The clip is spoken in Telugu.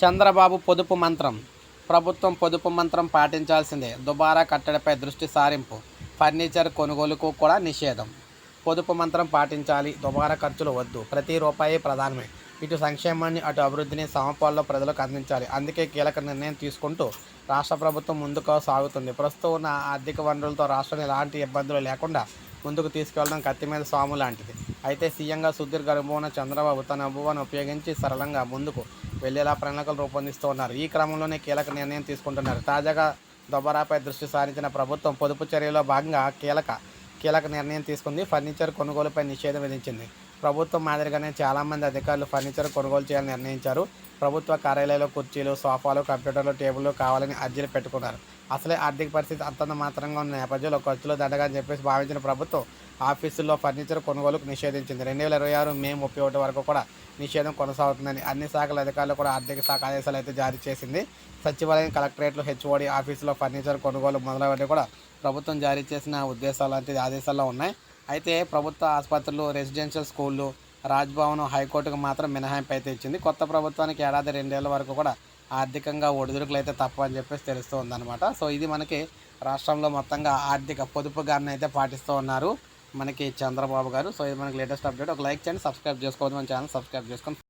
చంద్రబాబు పొదుపు మంత్రం. ప్రభుత్వం పొదుపు మంత్రం పాటించాల్సిందే. దుబారా కట్టడిపై దృష్టి సారింపు. ఫర్నిచర్ కొనుగోలుకు కూడా నిషేధం. పొదుపు మంత్రం పాటించాలి. దుబారా ఖర్చులు వద్దు. ప్రతి రూపాయి ప్రధానమే. ఇటు సంక్షేమాన్ని అటు అభివృద్ధిని సమపాల్లో ప్రజలకు అందించాలి. అందుకే కీలక నిర్ణయం తీసుకుంటూ రాష్ట్ర ప్రభుత్వం ముందుకు సాగుతుంది. ప్రస్తుతం ఉన్న ఆర్థిక వనరులతో రాష్ట్రం ఎలాంటి ఇబ్బందులు లేకుండా ముందుకు తీసుకెళ్ళడం కత్తి మీద స్వాము లాంటిది. అయితే సీఎంగా సుదీర్ఘ అనుభవం చంద్రబాబు తన అనుభవాన్ని ఉపయోగించి సరళంగా ముందుకు వెళ్ళేలా ప్రణాళికలు రూపొందిస్తూ ఉన్నారు. ఈ క్రమంలోనే కీలక నిర్ణయం తీసుకుంటున్నారు. తాజాగా దొబరాపై దృష్టి సారించిన ప్రభుత్వం పొదుపు చర్యలో భాగంగా కీలక కీలక నిర్ణయం తీసుకుంది. ఫర్నిచర్ కొనుగోలుపై నిషేధం విధించింది. ప్రభుత్వం మాదిరిగానే చాలామంది అధికారులు ఫర్నిచర్ కొనుగోలు చేయాలని నిర్ణయించారు. ప్రభుత్వ కార్యాలయాల్లో కుర్చీలు సోఫాలు కంప్యూటర్లు టేబుల్లు కావాలని అర్జీలు పెట్టుకున్నారు. అసలే ఆర్థిక పరిస్థితి అంతంత మాత్రంగా ఉన్న నేపథ్యంలో ఖర్చులు దండగా అని చెప్పేసి భావించిన ప్రభుత్వం ఆఫీసుల్లో ఫర్నిచర్ కొనుగోలుకు నిషేధించింది. రెండు వేల ఇరవై ఆరు మే ముప్పై ఒకటి వరకు కూడా నిషేధం కొనసాగుతుందని అన్ని శాఖల అధికారులు కూడా ఆర్థిక శాఖ ఆదేశాలు అయితే జారీ చేసింది. సచివాలయం కలెక్టరేట్లు హెచ్ఓడి ఆఫీసులో ఫర్నిచర్ కొనుగోలు మొదలైనవి కూడా ప్రభుత్వం జారీ చేసిన ఉద్దేశాలు లాంటి ఆదేశాల్లో ఉన్నాయి. అయితే ప్రభుత్వ ఆసుపత్రులు రెసిడెన్షియల్ స్కూళ్ళు రాజ్భవన్ హైకోర్టుకు మాత్రం మినహాయింపు అయితే ఇచ్చింది. కొత్త ప్రభుత్వానికి ఏడాది రెండేళ్ళ వరకు కూడా ఆర్థికంగా ఒడిదుడుకులు అయితే తప్పని చెప్పేసి తెలుస్తూ ఉందన్నమాట సో ఇది మనకి రాష్ట్రంలో మొత్తంగా ఆర్థిక పొదుపు గారిని అయితే పాటిస్తూ ఉన్నారు మనకి చంద్రబాబు గారు. సో ఇది మనకి లేటెస్ట్ అప్డేట్ ఒక లైక్ చేయండి సబ్స్క్రైబ్ చేసుకోవద్దు మన ఛానల్ సబ్స్క్రైబ్ చేసుకొని